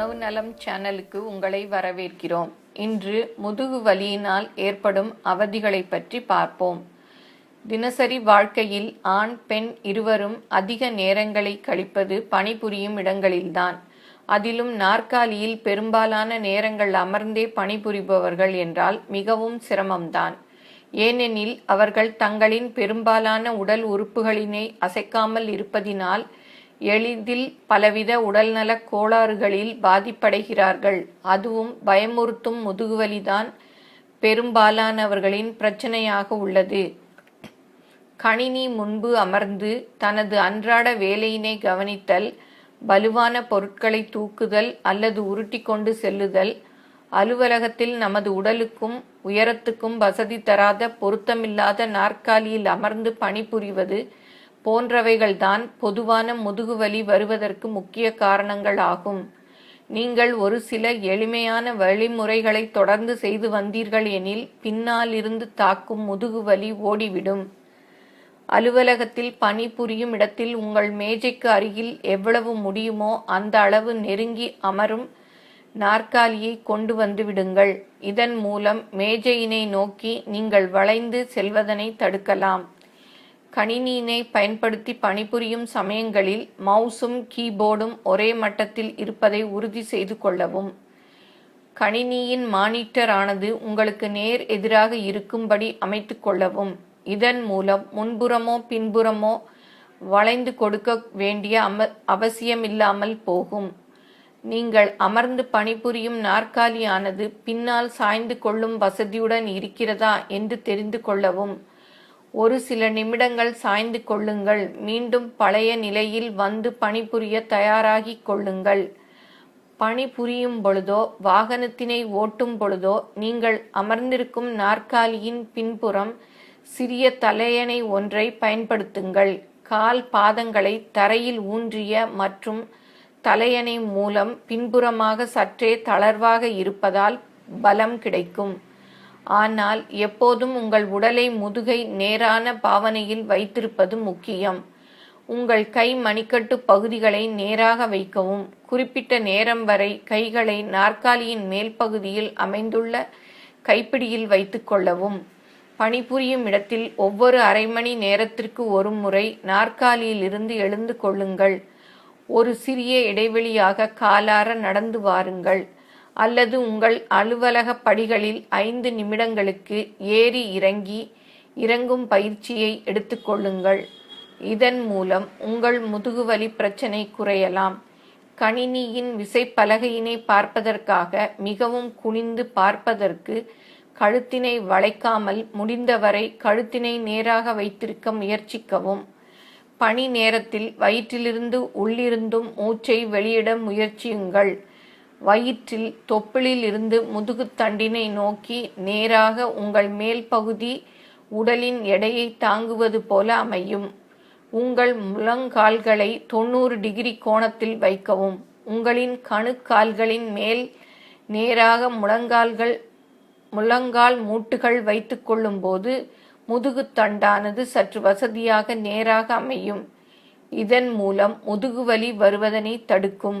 உணவு நலம் சேனலுக்கு உங்களை வரவேற்கிறோம். இன்று முதுகு வலியினால் ஏற்படும் அவதிகளை பற்றி பார்ப்போம். தினசரி வாழ்க்கையில் ஆண் பெண் இருவரும் அதிக நேரங்களை கழிப்பது பணிபுரியும் இடங்களில்தான். அதிலும் நாற்காலியில் பெரும்பாலான நேரங்கள் அமர்ந்தே பணிபுரிபவர்கள் என்றால் மிகவும் சிரமம்தான். ஏனெனில் அவர்கள் தங்களின் பெரும்பாலான உடல் உறுப்புகளினை அசைக்காமல் இருப்பதினால் எளிதில் பலவித உடல்நலக் கோளாறுகளில் பாதிப்படைகிறார்கள். அதுவும் பயமுறுத்தும் முதுகுவலிதான் பெரும்பாலானவர்களின் பிரச்சனையாக உள்ளது. கணினி முன்பு அமர்ந்து தனது அன்றாட வேலையினை கவனித்தல் வலுவான பொருட்களை தூக்குதல் அல்லது உருட்டி கொண்டு செல்லுதல் அலுவலகத்தில் நமது உடலுக்கும் உயரத்துக்கும் வசதி தராத பொருத்தமில்லாத நாற்காலியில் அமர்ந்து பணிபுரிவது போன்றவைகள்தான் பொதுவான முதுகுவலி வருவதற்கு முக்கிய காரணங்கள் ஆகும். நீங்கள் ஒரு சில எளிமையான வழிமுறைகளை தொடர்ந்து செய்து வந்தீர்கள் எனில் பின்னால் இருந்து தாக்கும் முதுகுவலி ஓடிவிடும். அலுவலகத்தில் பணிபுரியும் இடத்தில் உங்கள் மேஜைக்கு அருகில் எவ்வளவு முடியுமோ அந்த அளவு நெருங்கி அமரும் நாற்காலியை கொண்டு வந்து விடுங்கள். இதன் மூலம் மேஜையினை நோக்கி நீங்கள் வளைந்து செல்வதனை தடுக்கலாம். கணினியினை பயன்படுத்தி பணிபுரியும் சமயங்களில் மவுஸும் கீபோர்டும் ஒரே மட்டத்தில் இருப்பதை உறுதி செய்து கொள்ளவும். கணினியின் மானிட்டர் ஆனது உங்களுக்கு நேர் எதிராக இருக்கும்படி அமைத்து கொள்ளவும். இதன் மூலம் முன்புறமோ பின்புறமோ வளைந்து கொடுக்க வேண்டிய அம அவசியமில்லாமல் போகும். நீங்கள் அமர்ந்து பணிபுரியும் நாற்காலியானது பின்னால் சாய்ந்து கொள்ளும் வசதியுடன் இருக்கிறதா என்று தெரிந்து கொள்ளவும். ஒரு சில நிமிடங்கள் சாய்ந்து கொள்ளுங்கள். மீண்டும் பழைய நிலையில் வந்து பணிபுரிய தயாராகிக் கொள்ளுங்கள். பணிபுரியும் பொழுதோ வாகனத்தினை ஓட்டும் பொழுதோ நீங்கள் அமர்ந்திருக்கும் நாற்காலியின் பின்புறம் சிறிய தலையணை ஒன்றை பயன்படுத்துங்கள். கால் பாதங்களை தரையில் ஊன்றிய மற்றும் தலையணை மூலம் பின்புறமாக சற்றே தளர்வாக இருப்பதால் பலம் கிடைக்கும். ஆனால் எப்போதும் உங்கள் உடலை முதுகை நேரான பாவனையில் வைத்திருப்பது முக்கியம். உங்கள் கை மணிக்கட்டு பகுதிகளை நேராக வைக்கவும். குறிப்பிட்ட நேரம் வரை கைகளை நாற்காலியின் மேல் பகுதியில் அமைந்துள்ள கைப்பிடியில் வைத்துக்கொள்ளவும் பணிபுரியும் இடத்தில் ஒவ்வொரு அரை மணி நேரத்திற்கு ஒரு முறை நாற்காலியில் இருந்து எழுந்து கொள்ளுங்கள். ஒரு சிறிய இடைவெளியாக காலார நடந்து வாருங்கள். அல்லது உங்கள் அலுவலக படிகளில் ஐந்து நிமிடங்களுக்கு ஏறி இறங்கி இறங்கும் பயிற்சியை எடுத்துக்கொள்ளுங்கள் இதன் மூலம் உங்கள் முதுகுவலி பிரச்சனை குறையலாம். கணினியின் விசைப்பலகையினை பார்ப்பதற்காக மிகவும் குனிந்து பார்ப்பதற்கு கழுத்தினை வளைக்காமல் முடிந்தவரை கழுத்தினை நேராக வைத்திருக்க முயற்சிக்கவும். பணி நேரத்தில் வயிற்றிலிருந்து உள்ளிருந்தும் மூச்சை வெளியிட முயற்சியுங்கள். வயிற்றில் தொப்புளில் இருந்து முதுகுத்தண்டினை நோக்கி நேராக உங்கள் மேல் பகுதி உடலின் எடையை தாங்குவது போல அமையும். உங்கள் முழங்கால்களை தொண்ணூறு டிகிரி கோணத்தில் வைக்கவும். உங்களின் கணுக்கால்களின் மேல் நேராக முழங்கால்கள் முழங்கால் மூட்டுகள் வைத்து கொள்ளும்போது முதுகுத்தண்டானது சற்று வசதியாக நேராக அமையும். இதன் மூலம் முதுகுவலி வருவதனை தடுக்கும்.